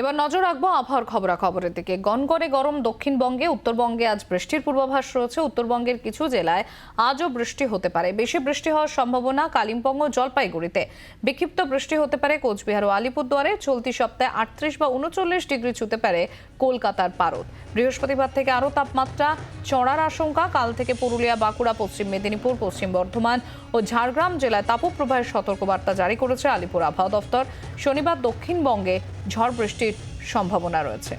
এবার নজর রাখব আবহাওয়ার খবরাখবরের দিকে। গনগনে গরম দক্ষিণবঙ্গে, উত্তরবঙ্গে আজ বৃষ্টির পূর্বাভাস রয়েছে। উত্তরবঙ্গের কিছু জেলায় আজও বৃষ্টি হতে পারে। বেশি বৃষ্টি হওয়ার সম্ভাবনা কালিম্পং ও জলপাইগুড়িতে। বিক্ষিপ্ত বৃষ্টি হতে পারে কোচবিহার ও আলিপুরদুয়ারে। চলতি সপ্তাহে আটত্রিশ বা উনচল্লিশ ডিগ্রি ছুতে পারে কলকাতার পারদ। বৃহস্পতিবার থেকে আরও তাপমাত্রা চড়ার আশঙ্কা। কাল থেকে পুরুলিয়া, বাঁকুড়া, পশ্চিম মেদিনীপুর, পশ্চিম বর্ধমান ও ঝাড়গ্রাম জেলায় তাপপ্রবাহের সতর্কবার্তা জারি করেছে আলিপুর আবহাওয়া দফতর। শনিবার দক্ষিণবঙ্গে ঝড় বৃষ্টির সম্ভাবনা রয়েছে।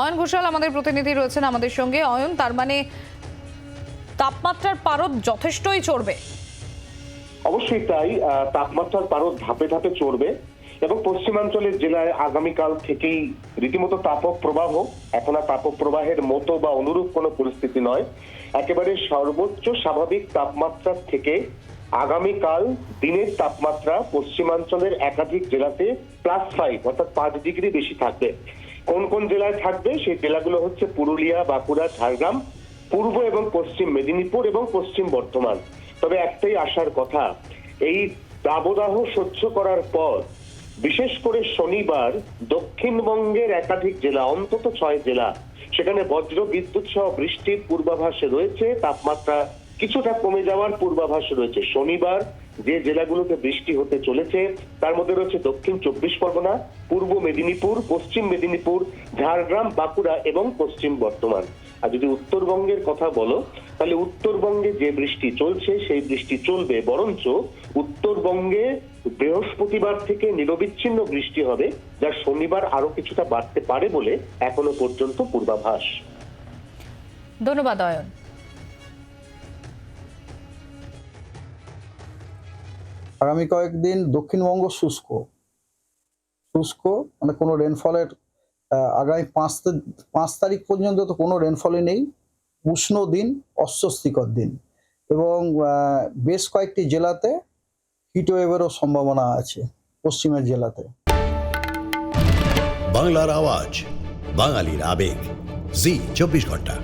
অয়ন ঘোষাল আমাদের প্রতিনিধি রয়েছেন আমাদের সঙ্গে। অয়ন, তার মানে তাপমাত্রার পারদ যথেষ্টই চড়বে? অবশ্যই তাই তাপমাত্রার পারদ ধাপে ধাপে চড়বে এবং পশ্চিমাঞ্চলের জেলায় আগামীকাল থেকেই রীতিমতো তাপক প্রবাহ এখন আর তাপক প্রবাহের মতো বা অনুরূপ কোনো পরিস্থিতি নয়। একেবারে সর্বোচ্চ স্বাভাবিক তাপমাত্রার থেকে আগামীকাল দিনের তাপমাত্রা পশ্চিমাঞ্চলের একাধিক জেলাতে প্লাস ফাইভ অর্থাৎ পাঁচ ডিগ্রি বেশি থাকবে। কোন কোন জেলায় থাকবে? সেই জেলাগুলো হচ্ছে পুরুলিয়া, বাঁকুড়া, ঝাড়গ্রাম, পূর্ব এবং পশ্চিম মেদিনীপুর এবং পশ্চিম বর্ধমান। তবে একটাই আসার কথা, এই দাবদাহ সহ্য করার পর, বিশেষ করে শনিবার দক্ষিণবঙ্গের একাধিক জেলা, অন্তত ছয় জেলা, সেখানে বজ্র, বিদ্যুৎ সহ বৃষ্টির পূর্বাভাসে রয়েছে তাপমাত্রা কিছুটা কমে যাওয়ার পূর্বাভাস রয়েছে। শনিবার যে জেলাগুলোতে বৃষ্টি হতে চলেছে, তার মধ্যে রয়েছে দক্ষিণ চব্বিশ পরগনা, পূর্ব মেদিনীপুর, পশ্চিম মেদিনীপুর, ঝাড়গ্রাম, বাঁকুড়া এবং পশ্চিম বর্ধমান। আর যদি উত্তরবঙ্গের কথা বলো, তাহলে উত্তরবঙ্গে যে বৃষ্টি চলছে, সেই বৃষ্টি চলবে, বরঞ্চ উত্তরবঙ্গে বৃহস্পতিবার থেকে নিরবিচ্ছিন্ন বৃষ্টি হবে, যা শনিবার আরও কিছুটা বাড়তে পারে বলে এখনও পর্যন্ত পূর্বাভাস। ধন্যবাদ, অয়ন। আগামী কয়েকদিন দক্ষিণবঙ্গ শুষ্ক। শুষ্ক মানে কোনো রেনফলের আগামী পাঁচ পাঁচ তারিখ পর্যন্ত তো কোনো রেনফলই নেই। উষ্ণ দিন, অস্বস্তিকর দিন। এবং বেশ কয়েকটি জেলাতে হিটওয়েভেরও সম্ভাবনা আছে, পশ্চিমের জেলাতে। বাংলার আওয়াজ, বাঙালির আবেগ। জি, চব্বিশ ঘণ্টা।